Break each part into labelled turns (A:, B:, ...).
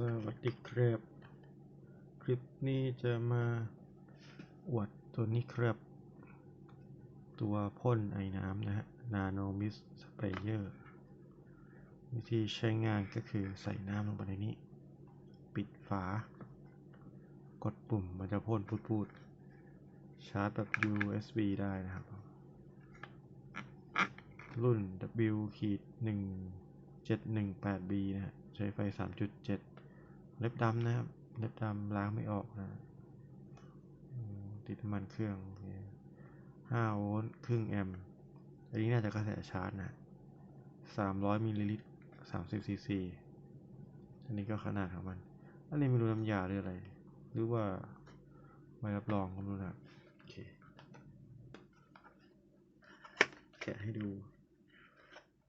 A: สวัสดีครับ คลิปนี้จะมาอวดตัวนี้ครับ ตัวพ่นไอ้น้ำนะฮะ Nano Mist Sprayer วิธีใช้งานก็คือใส่น้ำลงไปในนี้ ปิดฝา กดปุ่มมันจะพ่นพูดๆชาร์จแบบ USB ได้นะครับ รุ่น W ขีด 1718B นะฮะใช้ไฟ 3.7 เล็บดำนะครับ เล็บดำล้างไม่ออกนะติดน้ำมันเครื่อง5โวลต์ครึ่งแอมป์อันนี้น่าจะกระแสชาร์จนะ300มิลลิลิตร30ซีซีอันนี้ก็ขนาดของมัน อันนี้ไม่รู้น้ำยาหรืออะไร หรือว่าใบรับรองก็ไม่รู้นะโอเคแกะให้ดู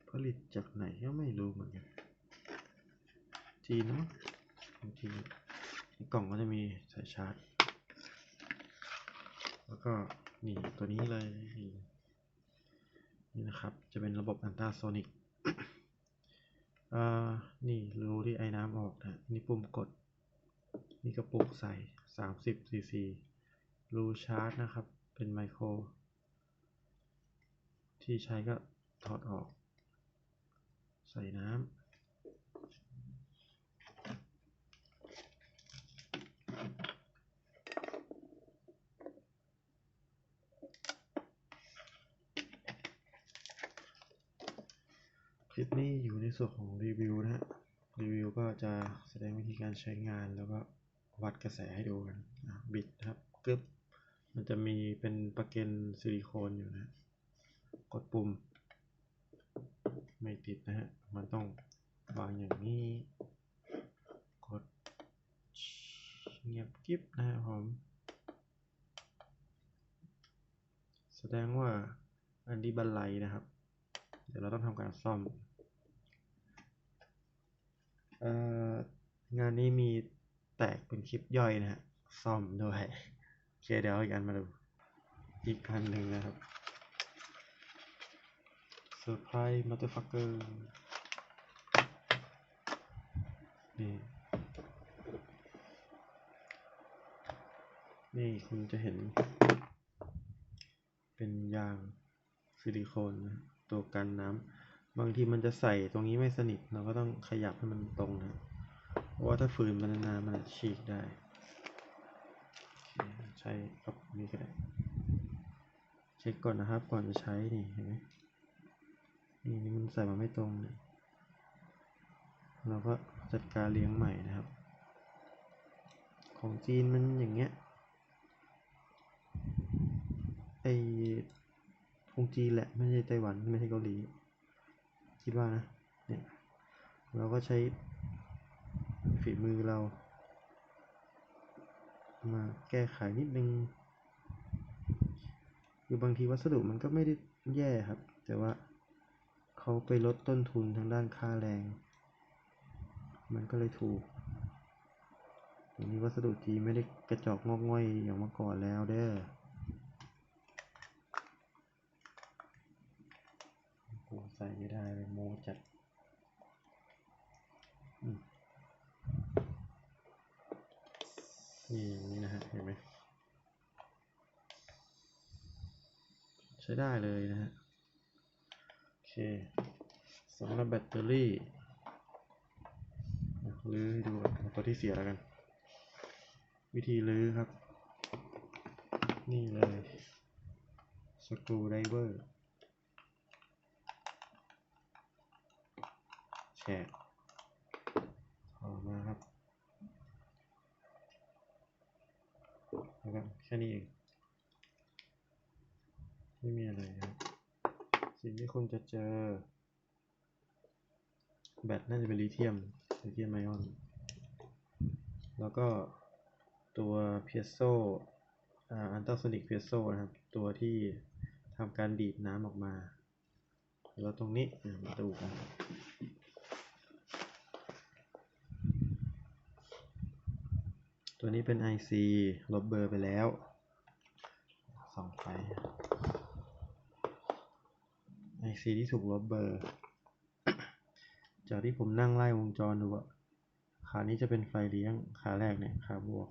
A: ผลิตจากไหนก็ไม่รู้เหมือนกัน จีนมั้ง ของจีกล่องก็จะมีสายชาร์จ แล้วก็นี่ตัวนี้เลย นี่นะครับ จะเป็นระบบอันตราโซนิกอ่านี่รูที่ไอ้น้ำออกนะ นี่ปุ่มกด นี่กระปุกใส่ 30ซีซีรูชาร์จนะครับ เป็นไมโคร ที่ใช้ก็ถอดออก ใส่น้ำ ลิปนี้อยู่ในส่วนของรีวิวนะฮะ รีวิวก็จะแสดงวิธีการใช้งานแล้วก็วัดกระแสให้ดูกันอะบิดนะครับกึบมันจะมีเป็นประเกันซิลิโคนอยู่นะ กดปุ่ม ไม่ติดนะฮะ มันต้องวางอย่างนี้ กดเงียบกิ๊บนะครับผม แสดงว่าอันนี้บันไลนะครับ เดี๋ยวเราต้องทำการซ่อม งานนี้มีแตกเป็นคลิปย่อยนะฮะซ่อมด้วยโอเคเดี๋ยวเอาอีกอันมาดู อีกอันหนึ่งนะครับเซอร์ไพรส์มัตเตอร์ฟักเกอร์นี่นี่คุณจะเห็น เป็นยางซิลิโคนนะตัวกันน้ำ บางทีมันจะใส่ตรงนี้ไม่สนิท เราก็ต้องขยับให้มันตรงนะเพราะว่าถ้าฝืนมันนานๆมันจะฉีกได้ ใช้กับนี้ก็ได้เช็คก่อนนะครับ ก่อนจะใช้นี่เห็นไหมนี่นี่มันใส่มาไม่ตรงเนี่ยเราก็จัดการเลี้ยงใหม่นะครับ ของจีนมันอย่างเงี้ยไอคงจีนแหละไม่ใช่ไต้หวันไม่ใช่เกาหลี คิดว่านะเนี่ยเราก็ใช้ฝีมือเรา มาแก้ไขนิดนึงคือบางทีวัสดุมันก็ไม่ได้แย่ครับ แต่ว่าเขาไปลดต้นทุนทางด้านค่าแรง มันก็เลยถูกเดี๋ยวนี้วัสดุจีไม่ได้กระจอกงอกง่อยอย่างเมื่อก่อนแล้วเด้อ โอ้ ใส่ไม่ได้เลยโมจัดนี่อย่างนี้นะฮะเห็นไหมใช้ได้เลยนะฮะ โอเคสำหรับแบตเตอรี่ลื้อดูตัวที่เสียแล้วกัน วิธีลื้อครับ นี่เลยสกรูไดเวอร์ แฉ กออกมาครับแล้วก็แค่นี้เองไม่มีอะไรครับ สิ่งที่คุณจะเจอ แบตน่าจะเป็นลิเธียมลิเธียมไอออน แล้วก็ตัวเพียโซอันตราโซนิกเพียโซนะครับ ตัวที่ทำการดีดน้ำออกมา แล้วตรงนี้อะมาดูกัน ตัวนี้เป็น IC ลบเบอร์ไปแล้วส่องไฟ IC ที่ถูกลบเบอร์ จากที่ผมนั่งไล่วงจรดูอะขานี้จะเป็นไฟเลี้ยงขาแรกเนี่ยขาบวก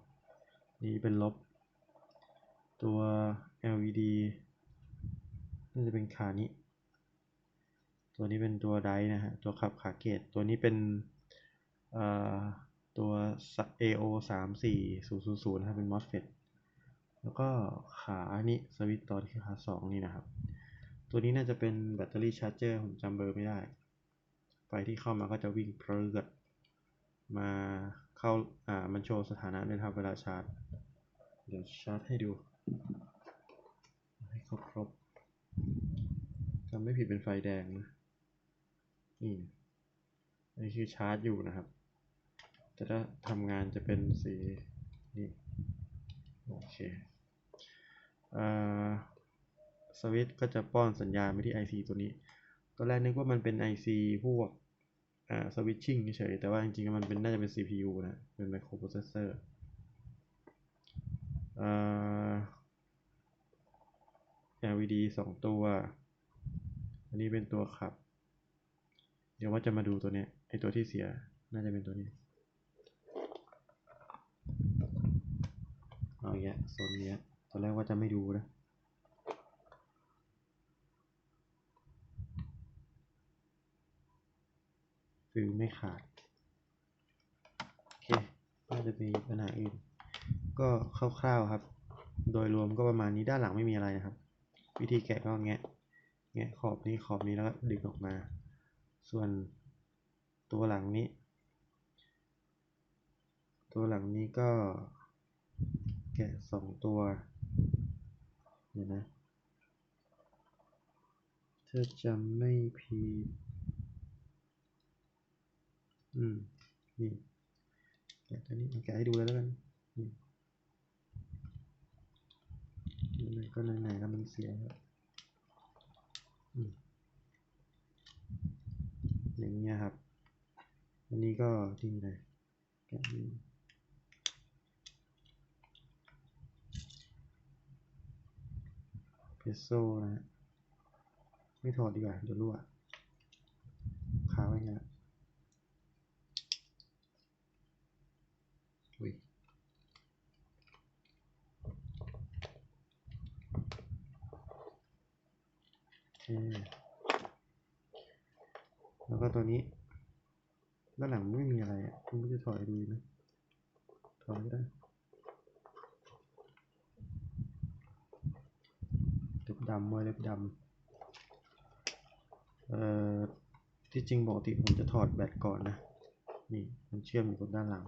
A: นี่เป็นลบ ตัว LED น่าจะเป็นขานี้ ตัวนี้เป็นตัวไดนะฮะ ตัวขับขาเกต ตัวนี้เป็นอ่า ตัว AO 3 4 0 0 0นะครับเป็น MOSFET แล้วก็ขานี้สวิตช์ตอนที่ขาสองนี่นะครับ ตัวนี้น่าจะเป็นแบตเตอรี่ชาร์จเจอร์ผมจำเบอร์ไม่ได้ ไฟที่เข้ามาก็จะวิ่งเพลิดมาเข้า อ่า มันโชว์สถานะด้วยครับเวลาชาร์จ เดี๋ยวชาร์จให้ดู ให้ครบครบจำไม่ผิดเป็นไฟแดงนะ นี่นนี้คือชาร์จอยู่นะครับ แต่ถ้าทำงานจะเป็นสีนี่โอเคสวิตช์ก็จะป้อนสัญญาณไปที่ IC ตัวนี้ตอนแรกนึกว่ามันเป็น IC พวกอ่าสวิตชิ่งเฉยแต่ว่าจริงๆมันเป็นน่าจะเป็น CPU นะ เป็น microprocessor อ่า LED สองตัว อันนี้เป็นตัวขับ เดี๋ยวว่าจะมาดูตัวเนี้ยไอตัวที่เสียน่าจะเป็นตัวนี้ เอาอย่างเงี้ยโซนเนี้ยตอนแรกว่าจะไม่ดูนะฟิลไม่ขาด โอเคน่าจะมีปัญหาอื่น ก็คร่าวๆครับ โดยรวมก็ประมาณนี้ด้านหลังไม่มีอะไรนะครับ วิธีแกะก็แงะ แงะขอบนี้ขอบนี้แล้วก็ดึงออกมา ส่วนตัวหลังนี้ ตัวหลังนี้ก็ แกะสองตัวเดี๋ยวนะถ้าจำไม่ผิดอืม นี่แกะตัวนี้แกะให้ดูเลยแล้วกันนี่ก็ไหนๆแล้วมันเสียแล้วอย่างเงี้ยครับ อันนี้ก็ทิ้งเลยแกะ นี้เพโซนะ ไม่ถอดดีกว่าเดี๋ยวรั่วคาไว้ไงละอุ้ยโอเคแล้วก็ตัวนี้ ด้านหลังไม่มีอะไรอะคุณก็จะถอยดูนะถอยก็ได้เล็บ ดำไว้เล็บดำเอ่อที่จริงปกติผมจะถอดแบตก่อนนะ นี่มันเชื่อมอยู่กับด้านหลัง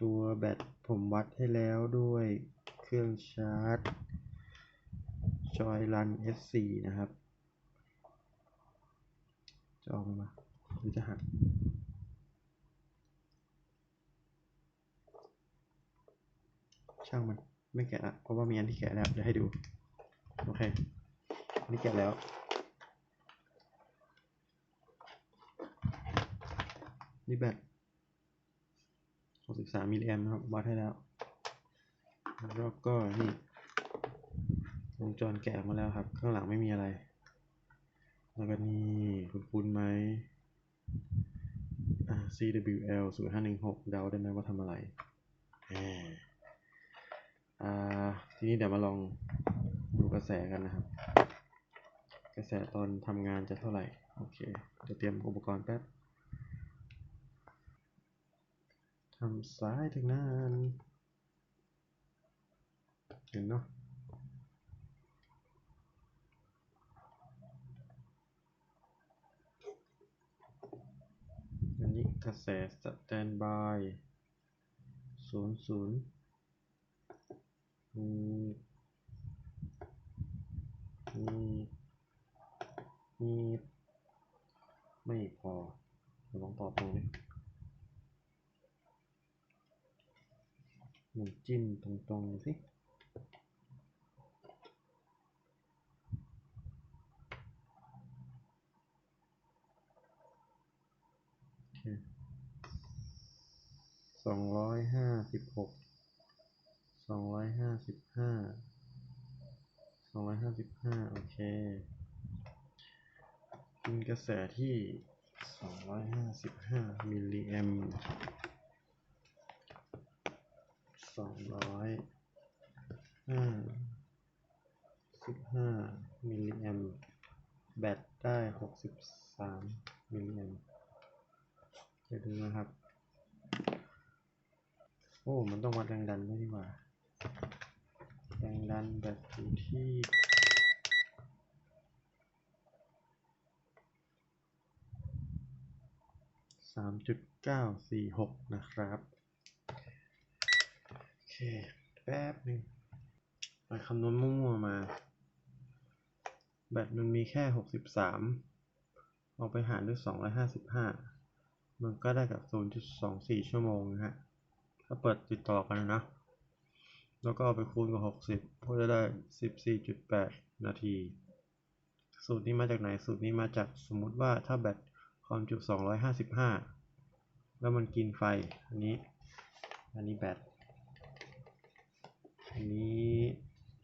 A: ตัวแบตผมวัดให้แล้วด้วยเครื่องชาร์จ Joy Run S4 นะครับ จะออกมาหรือจะหักช่างมันไม่แกะละเพราะว่ามีอันที่แกะแล้วเดี๋ยวให้ดู โอเคนนี้แกะแล้ว นี่แบต63มิลลิแอมนะครับวัดให้แล้ว แล้วก็นี่วงจรแกะมาแล้วครับ ข้างหลังไม่มีอะไร แล้วก็นี่คุณคุณไหม CWL 0516 เดาได้ไหมว่าทำอะไร อ่า ทีนี้เดี๋ยวมาลอง ดูกระแสกันนะครับ กระแสตอนทำงานจะเท่าไหร่ โอเคเดี๋ยวเตรียมอุปกรณ์แป๊บทำซ้ายถึงนานเห็นเนาะอันนี้กระแสสแตนบายศูนย์ศูนย์ มี มี ไม่พอลองตอบตรงนี้หมุนจิ้มตรงๆสิสองร้อยห้าสิบหกสองร้อยห้าสิบห้า สองร้อยห้าสิบห้าโอเคกินกระแสที่สองร้อยห้าสิบห้ามิลลิแอมสองร้อยห้าสิบห้ามิลลิแอมแบตได้หกสิบสามมิลลิแอมเดี๋ยวดูนะครับ โอ้ มันต้องวัดแรงดันด้วยนี่หว่า แรงดันแบตอยู่ที่สามจุดเก้าสี่หกนะครับ โอเค แป๊บหนึ่งไปคำนวณมั่วๆมา แบตมันมีแค่หกสิบสามเอาไปหารด้วยสองร้อยห้าสิบห้ามันก็ได้กับศูนย์จุดสองสี่ชั่วโมงนะฮะ ถ้าเปิดติดต่อกันนะ แล้วก็เอาไปคูณกับหกสิบก็จะได้สิบสี่จุดแปดนาที สูตรนี้มาจากไหน สูตรนี้มาจากสมมุติว่าถ้าแบตความจุ 255 แล้วมันกินไฟ อันนี้ อันนี้แบต อันนี้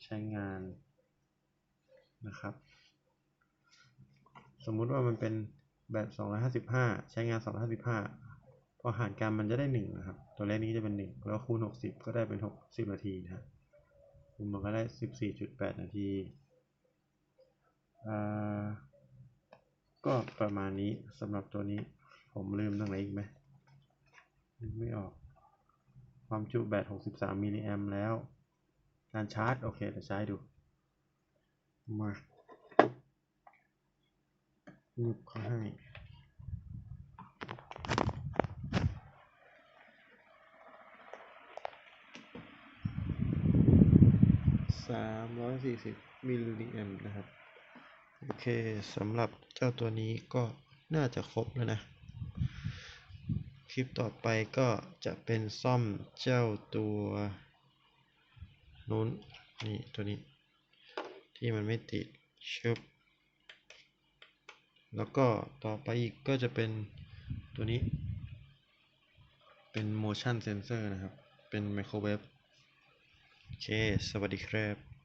A: ใช้งานนะครับ สมมุติว่ามันเป็นแบต 255 ใช้งาน 255 พอหารกันมันจะได้1นะครับ ตัวเลขนี้จะเป็น1แล้วคูณ60ก็ได้เป็น60นาทีนะครับคูณมันก็ได้14.8นาทีอ่าก็ประมาณนี้สำหรับตัวนี้ผมลืมตรงไหนอีกไหมไม่ออก ความจุแบต63มิลลิแอมแล้ว การชาร์จ โอเคเดี๋ยวใช้ดู มาลูกเขาให้ สามร้อยสี่สิบมิลลิแอมนะครับ โอเคสำหรับเจ้าตัวนี้ก็น่าจะครบแล้วนะ คลิปต่อไปก็จะเป็นซ่อมเจ้าตัวนู้นนี่ตัวนี้ ที่มันไม่ติดชึบแล้วก็ต่อไปอีกก็จะเป็นตัวนี้ เป็น motion sensor นะครับ เป็น microwave โอเค สวัสดีครับ